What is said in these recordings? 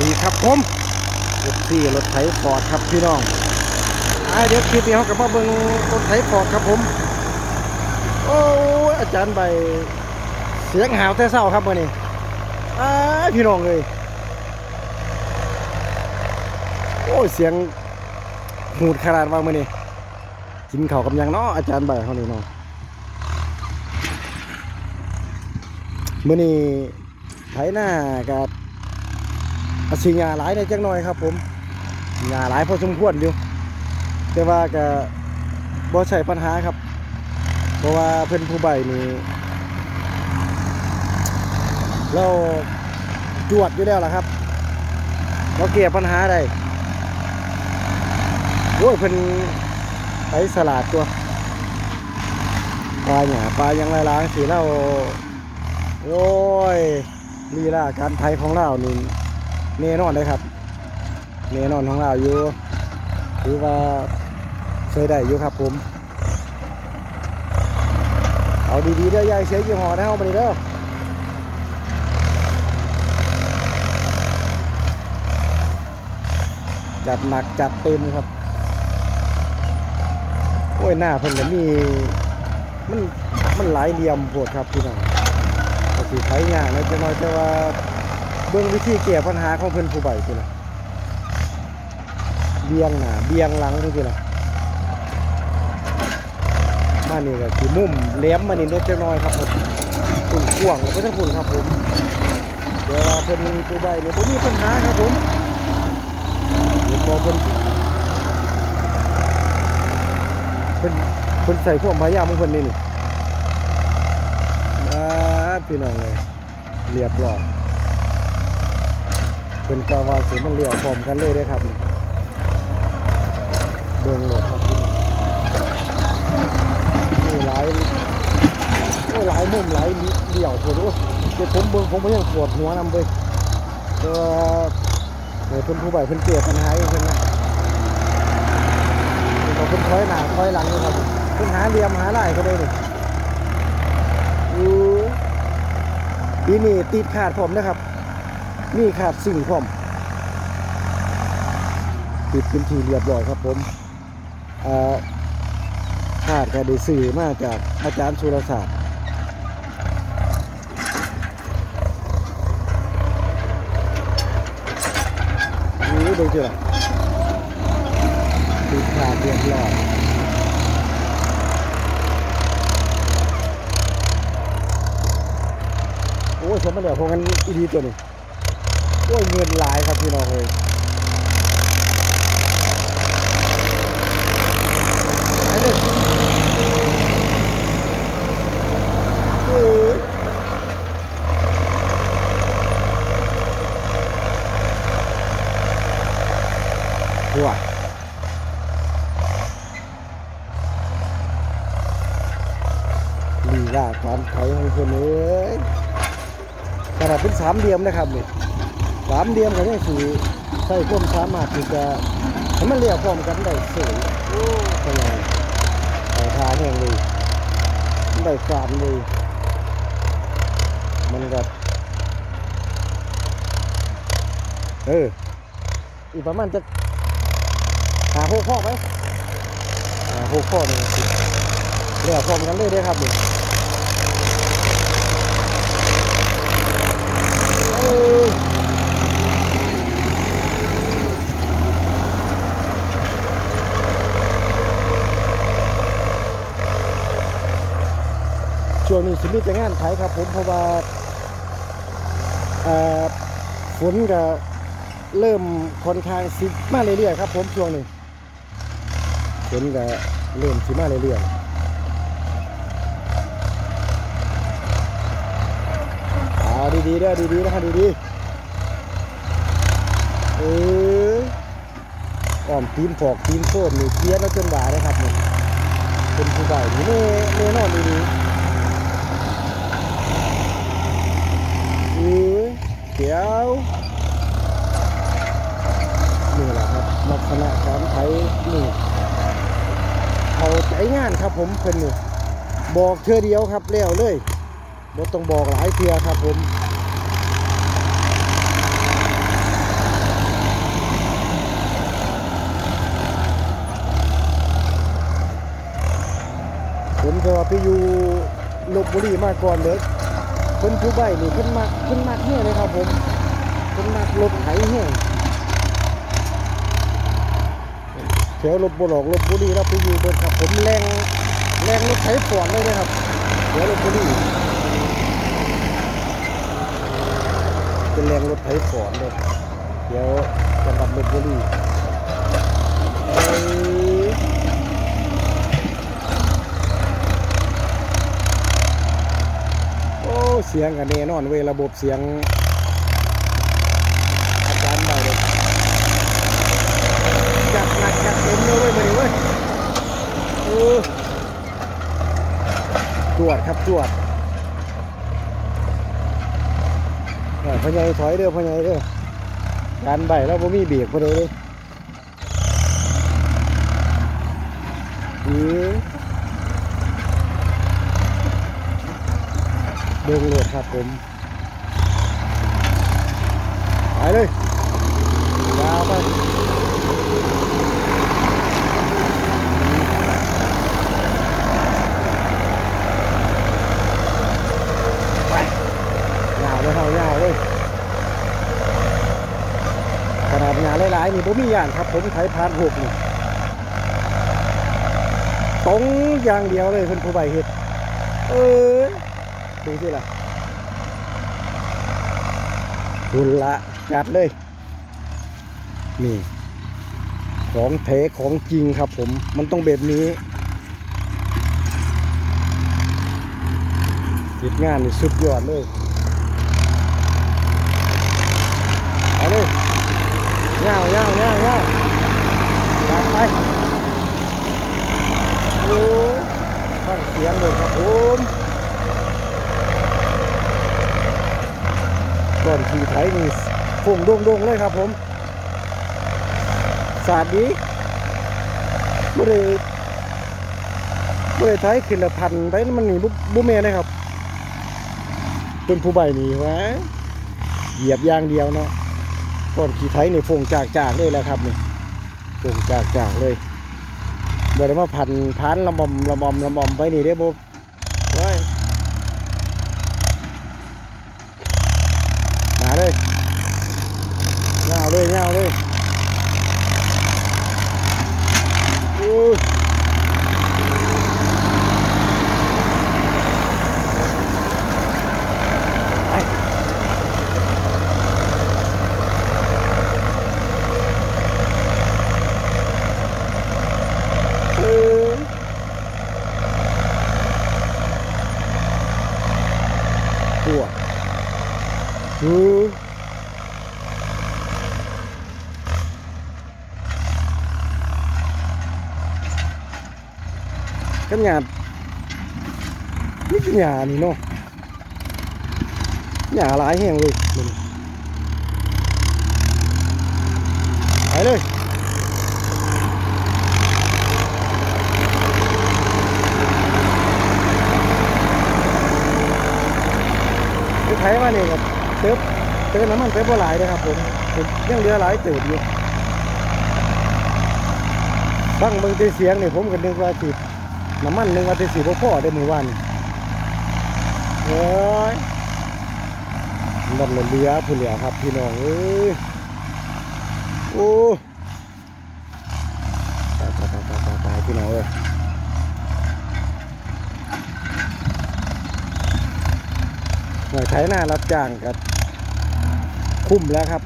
ดีครับผมรถที่รถไถฟอร์ดครับพี่น้องอเดี๋ยวคลิปนี้เขากับมาเบิ่งรถไถฟอร์ดครับผม โอ้อาจารย์ใบเสียงหาวแต่เศร้าครับมื่อนี้อ้าพี่น้องเลยโอ้เสียงหูดขนาดว่ามื่อนี้กินข้าวกับยังเนาะอาจารย์ใบเขานี่เนาะมื่อนี้ไถหน้ากับ อาชิงาหลายในจังหน่อยครับ ผมยาหลายพอสมควรอยู่ แต่ว่าก็บ่ใช่ปัญหาครับ เพราะว่าเพิ่นผู้ใบนี่เราจวดอยู่แล้วล่ะครับเราเกลี่ยปัญหาได้โอ้ยเพิ่นไปสลัดตัวปลาหยาปลายังไรล้างสีเราโอ้ยลีลาการไทยของเรานี่ แน่นอนเลยครับแน่นอนของเราอยู่ถือว่าเคยได้อยู่ครับผม เอาดีๆเด้อยายเสียยี่ห้อนะเอาไปเด้อจัดหนักจัดเต็มครับโอ้ยหน้าเพิ่นก็มีมันมันหลายเหลี่ยมโพดครับพี่น้องก็สิไผยากนะจะน้อยแต่ว่า เบิ่งวิธีแก้ปัญหาของเพิ่นผู้ใบพุ่นน่ะเบียงหน้าเบียงหลังนี่พุ่นน่ะมานี่ก็คือมุมแหลมมานี่เล็กน้อยครับผมตุ่นข่วงแล้วก็ทั้งฝุ่นครับผมเดี๋ยวเราเป็นตัวใบเนี่ยผมมีปัญหาครับผมเดี๋ยวพอเป็นเป็นเป็นใส่พวกพายามของคนนี่นี่มาพี่น้องเลยเรียบร้อย เป็นกาวาสีมันเรียวพร้อมกันเลยด้อครับเบิ่งโหลดครับพี่น้องโอ้หลายหลายมุมหลายเดี่ยวผมโอ้เดี๋ยวผมเบิ่งผมไม่ยังปวดหัวนำเลยแต่ว่าเดี๋ยวเพิ่นผู้ใบเพิ่นเกิดปัญหาเองเพิ่นนะเดี๋ยวเพิ่นคอยหนาคอยหลังนี่ครับเพิ่นหาเหลี่ยมหาลายก็ได้นี่อือปีนี้ติดขาดผมนะครับ นี่ขาดสิ่งผมติดเป็นทีเรียบร้อยครับผมเอ่อคาดก็ได้สื่อมาจากอาจารย์สุรศาสตร์นี่ดูจ้ะติดขาดเรียบร้อยโอ้ยสมมาเดี๋ยวพวกกันอีดีตัวนี้ โอ้ยเงินหลายครับพี่น้องเลยนี่ยเออว้าลีลาการไถของคนเอ้ยขนาดเป็นสามเหลี่ยมนะครับเนี่สามเหลี่ยมก็ยังสีใส่ควมสามารถที่จะให้มันเรียบพร้อมกันได้สวยโอ้ขนาดใส่ทาแห้งเลยได้การเลยมันก็เอออีกประมาณจะหาหกข้อไหมหาหกข้อนี่สิเรียกพร้อมกันเลยได้ครับนี่เออ ช่วงนี้สิมีแต่งานไทยครับผมเพราะว่าฝนก็เริ่มค่อนข้างสิมาเรื่อยๆครับ ผมช่วงนี้ฝนก็เริ่มสิมาเรื่อยๆเอาดีๆเด้ดีๆนะครับดีๆเอออ้อมทีมฟอกทีมโคตรนี่เพี้ยนแล้วจนหวานะครับนี่เป็นผู้ใหญ่นี่แน่แน่นอนดีๆ งานครับผมเพื่อนบอกเธอเดียวครับแล้วเลยรถต้องบอกหลายเทือครับผมผมก็ไปอยู่ลบบุรีมาก่อนเลยคนผู้ใบนี่เพิ่นมากเพิ่นมากเนี่ยเลยครับผมเพิ่นมากลบไถเนี่ย ถวลบบุรีลบบุรีเราไปอยู่เบิดครับผมแรงแรงรถไถปอดเลยนะครับแถวลบบุรีเป็นแรงรถไถปอดเลยเดี๋ยวจังหวัดลบบุรีโอ้เสียงกันแน่นอนเวระบบเสียงอาจารย์ได้เลยจัดหนักจัดเต็มเลยเว้ยมาดิเว้ยเออ จวดครับจวดเออพ่อใหญ่ถอยเด้อพ่อใหญ่เด้อการใบแล้วผมมีเบรกพอดีเลยเดินเลยครับผมไปเลยยาวไปยาวเลยเฮายาวเลย ขนาดงานหลายๆนี่ผมมีอย่างครับผมไถพานหกนี่ตรงอย่างเดียวเลยเพิ่นผู้ใบเฮ็ดเออดูสิล่ะคุละจัดเลยนี่ของเทของจริงครับผมมันต้องแบบนี้ติดงานนี่สุดยอดเลยเอาเลยเงาเงาเงาเงาจัดไปโอ้ฟังเสียงเลยครับผม ก่อนขี่ไถนี่พุ่งโด่งๆเลยครับผมสาดดีบ่ได้บ่ได้ไถขึ้นละพันไปมันนี่บุบุเมเลยครับเป็นผู้ใบนี่วะเหยียบยางเดียวเนาะก่อนขี่ไถนี่พุ่งจากจากๆเลยแหละครับนี่พุ่งจากจากๆเลยบ่ได้มาพันพันละมอมละมอมละมอมไปนี่เด้บ่ไว้ย มาเลยเงาเลยเงาเลยโอ้ยไปเออตัวอือ กันหยาดนี่คือหยานี่เนาะหยาหลายแห้งเลยไปเลยคือไถมาเนี่ยครับเติบเติบน้ำมันเติบบ่หลายนะครับผมผมยังเหลือหลายเติบอยู่ฟังเบิ่งแต่เสียงเนี่ยผมก็นึกว่าสิด น้ำมันหนึ่งอาทิตย์สี่พ่อได้มือวันโอ้ยมันเหลือผู้เหลือครับพี่น้องเอ้ยโอ้ตายตายตายตายตายตายพี่น้องเอ้ยหน่วยไถหน้ารับจ้างกับคุ้มแล้วครับ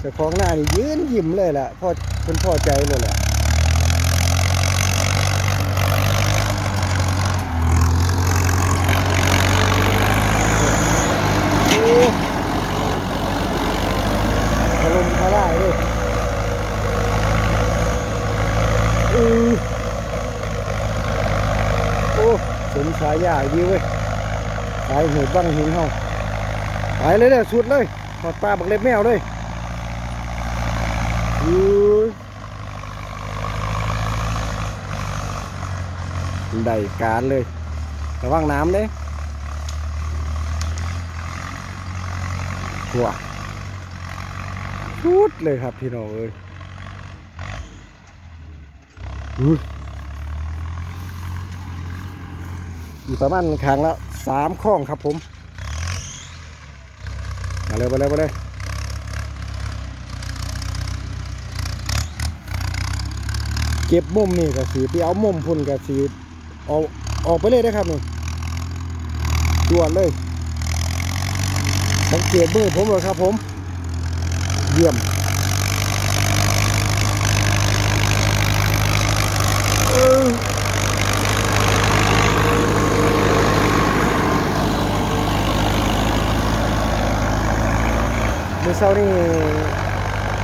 เจ้าของหน้านี่ยืนยิ้มเลยแหละพ่อคนพ่อใจเลยแหละ ถล่มทลายเลยอือโอ้สมฉายาดีเว้ยสายหูบังหินเฮาไปเลยเด้อสุดเลยถอดปลาบักเล็บแมวเลยอือได้การเลยระวังน้ำเด้ หัวชุดเลยครับพี่น้องเอ้ยอุ้ยอีประมาณครั้งละสามข้องครับผม มาเลยมาเลยมาเลยเก็บมุมนี่ก็สีไปเอามุมพุ่นก็สีเอาออกไปเลยนะครับนี่จวดเลย สังเกตมือผมเลยครับผม เยี่ยมเมื่อเช้านี่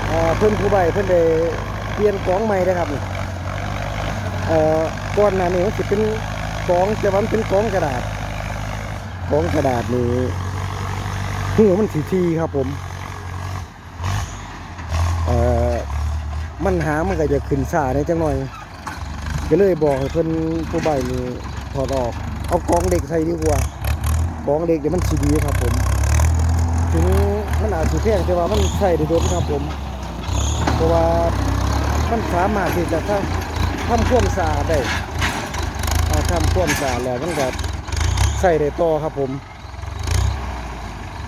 เอ่อเพิ่นผู้ใบเพิ่นได้เปลี่ยนกล่องใหม่นะครับนี่เอ่อก่อนหน้านี้มันสิเป็นกล่องแต่ว่ามันเป็นกล่องกระดาษกล่องกระดาษนี่ หัวมันสีทีครับผม เอ่อ มันหามันก็จะขึ้นซ่าในจังหน่อย ก็เลยบอกให้เพิ่นผู้ใบนี่ถอดออก เอากองเด็กใส่ดีกว่ากองเด็กเดี๋ยวมันสีดีครับผม ถึงมันอาจจะแพงแต่ว่ามันใส่ได้โดนครับผม เพราะว่ามันสามารถที่จะทำทำความสาได้ทำความสาแล้วมันก็ใส่ได้ต่อครับผม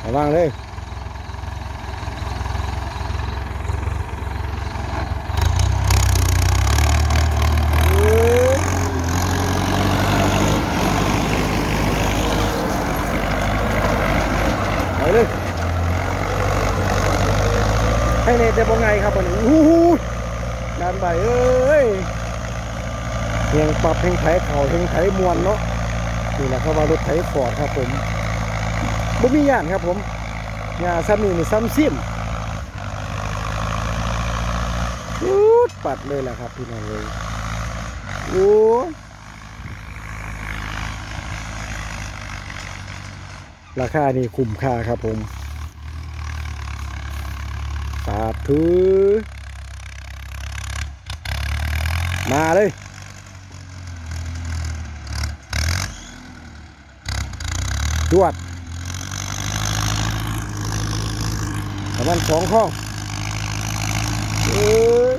ระวังเลยให้เนแต่บ่ไงครับวันนี้อู้หูดานใบเอ้ยเพียงปรับเพียงไถเข่าเพียงไถมวนเนาะนี่แหละเขาว่ารถไถฟอร์ดครับผม บ่มีย่านครับผมยาซ้ำนี่นี่ซ้ำซิมอูดปัดเลยแหละครับพี่น้องเลยโอ้ราคานี่คุ้มค่าครับผมสาธุมาเลยจวด ประมาณสองข้องเอ้ย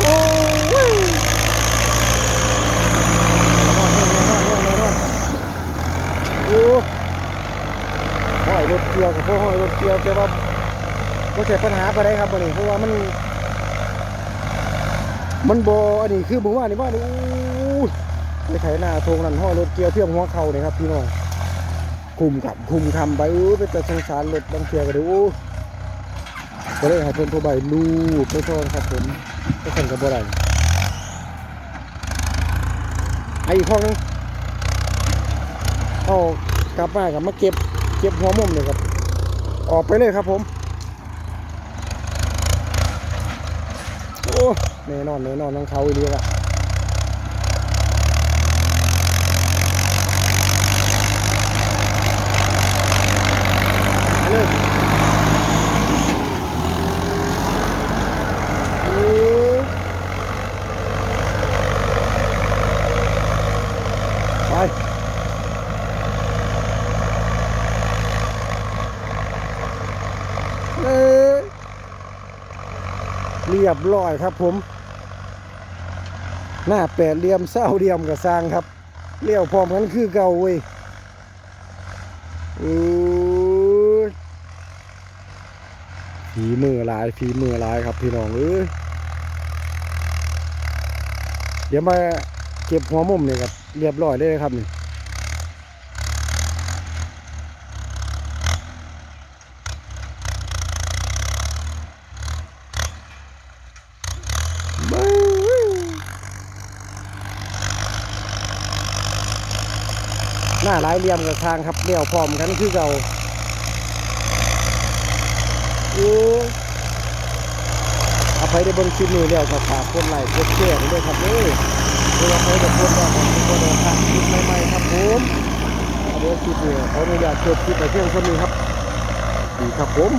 โอ้ยโอ้ห้อยรถเกียวกับพวกห้อยรถเกียวแต่ว่าไม่ใช่ปัญหาไปได้ครับวันนี้เพราะว่ามัน มันบออันนี้คือผมว่านี่ว่านี่อู้ ไถนาทงนั่นห้อยรถเกี่ยวเทียมหัวเข่าเนี่ยครับพี่น้องคุมกับคุมคำไปอู้ไปแต่สงสารรถบางเทียก็ดูอู้ก็เลยให้เพิ่นโทรใบลูกไปซ่อนครับผมไปส่งกับบ่ได้ไอ้อีกข้อนึงเอากลับมากับมาเก็บเก็บหัวมุมเลยครับ ออกไปเลยครับผม โอ้แน่นอนแน่นอนน้องเขาอีเรียกอะไปเลยโอ้ไป เอ้ยเบร้อยครับผม หน้าแปดเหลี่ยมเศร้าเหลี่ยมกับสร้างครับเลี้ยวพร้อมกันคือเก่าเว้ยอู้ยฝีมือลายฝีมือลายครับพี่น้องเอ้ยเดี๋ยวมาเก็บหัวมุมเนี่ครับเรียบร้อยเลยครับนี่ หน้าหลายเหลี่ยมกับทางครับเดี่ยวพร้อมกันคือเก่าโอ้อภัยได้บนคลิปนี้แล้วก็ฝากคนไลค์กดแชร์ด้วยครับเด้อเพื่อให้ทุกคนได้ของทุกคนทางคลิปใหม่ๆครับผมเดี๋ยวคลิปนี้เขออนุญาตจบคลิปไปเพียงเท่านี้ครับดีครับผม